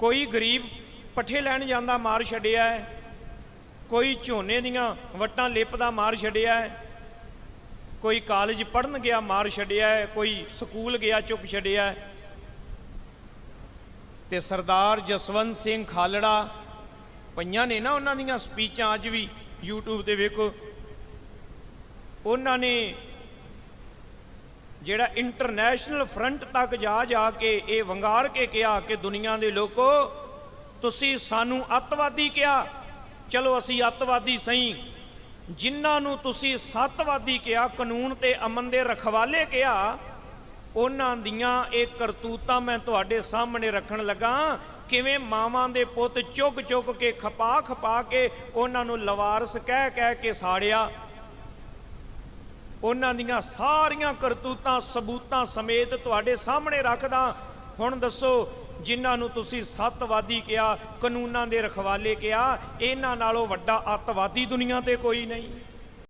ਕੋਈ ਗਰੀਬ ਪੱਠੇ ਲੈਣ ਜਾਂਦਾ ਮਾਰ ਛੱਡਿਆ ਹੈ, ਕੋਈ ਝੋਨੇ ਦੀਆਂ ਵਟਾਂ ਲਿਪਦਾ ਮਾਰ ਛੱਡਿਆ ਹੈ, ਕੋਈ ਕਾਲਜ ਪੜਨ ਗਿਆ ਮਾਰ ਛੱਡਿਆ ਹੈ, ਕੋਈ ਸਕੂਲ ਗਿਆ ਚੁੱਕ ਛੱਡਿਆ ਹੈ। ਤੇ ਸਰਦਾਰ ਜਸਵੰਤ ਸਿੰਘ ਖਾਲੜਾ, ਪਈਆਂ ਨੇ ਨਾ ਉਹਨਾਂ ਦੀਆਂ ਸਪੀਚਾਂ ਅੱਜ ਵੀ YouTube ਤੇ ਵੇਖੋ। ਉਹਨਾਂ ਨੇ ਜਿਹੜਾ ਇੰਟਰਨੈਸ਼ਨਲ ਫਰੰਟ ਤੱਕ ਜਾ ਜਾ ਕੇ ਇਹ ਵੰਗਾਰ ਕੇ ਕਿਹਾ ਕਿ ਦੁਨੀਆ ਦੇ ਲੋਕੋ, ਤੁਸੀਂ ਸਾਨੂੰ ਅੱਤਵਾਦੀ ਕਿਹਾ। ਚਲੋ ਅਸੀਂ ਅੱਤਵਾਦੀ ਸਹੀ। ਜਿਨ੍ਹਾਂ ਨੂੰ ਤੁਸੀਂ ਸੱਤਵਾਦੀ ਕਿਹਾ, ਕਾਨੂੰਨ ਤੇ ਅਮਨ ਦੇ ਰਖਵਾਲੇ ਕਿਹਾ, ਉਹਨਾਂ ਦੀਆਂ ਇਹ ਕਰਤੂਤਾਂ ਮੈਂ ਤੁਹਾਡੇ ਸਾਹਮਣੇ ਰੱਖਣ ਲੱਗਾ। ਕਿਵੇਂ ਮਾਵਾਂ ਦੇ ਪੁੱਤ ਚੁੱਕ ਚੁੱਕ ਕੇ ਖਪਾ ਖਪਾ ਕੇ ਉਹਨਾਂ ਨੂੰ ਲਵਾਰਸ ਕਹਿ ਕਹਿ ਕੇ ਸਾੜਿਆ। ਉਹਨਾਂ ਦੀਆਂ ਸਾਰੀਆਂ ਕਰਤੂਤਾਂ, ਸਬੂਤਾਂ ਸਮੇਤ ਤੁਹਾਡੇ ਸਾਹਮਣੇ ਰੱਖਦਾ ਹੁਣ ਦੱਸੋ, ਜਿਨ੍ਹਾਂ ਨੂੰ ਤੁਸੀਂ ਸੱਤਵਾਦੀ ਕਿਹਾ, ਕਾਨੂੰਨਾਂ ਦੇ ਰਖਵਾਲੇ ਕਿਹਾ, ਇਹਨਾਂ ਨਾਲੋਂ ਵੱਡਾ ਅੱਤਵਾਦੀ ਦੁਨੀਆ ਤੇ ਕੋਈ ਨਹੀਂ।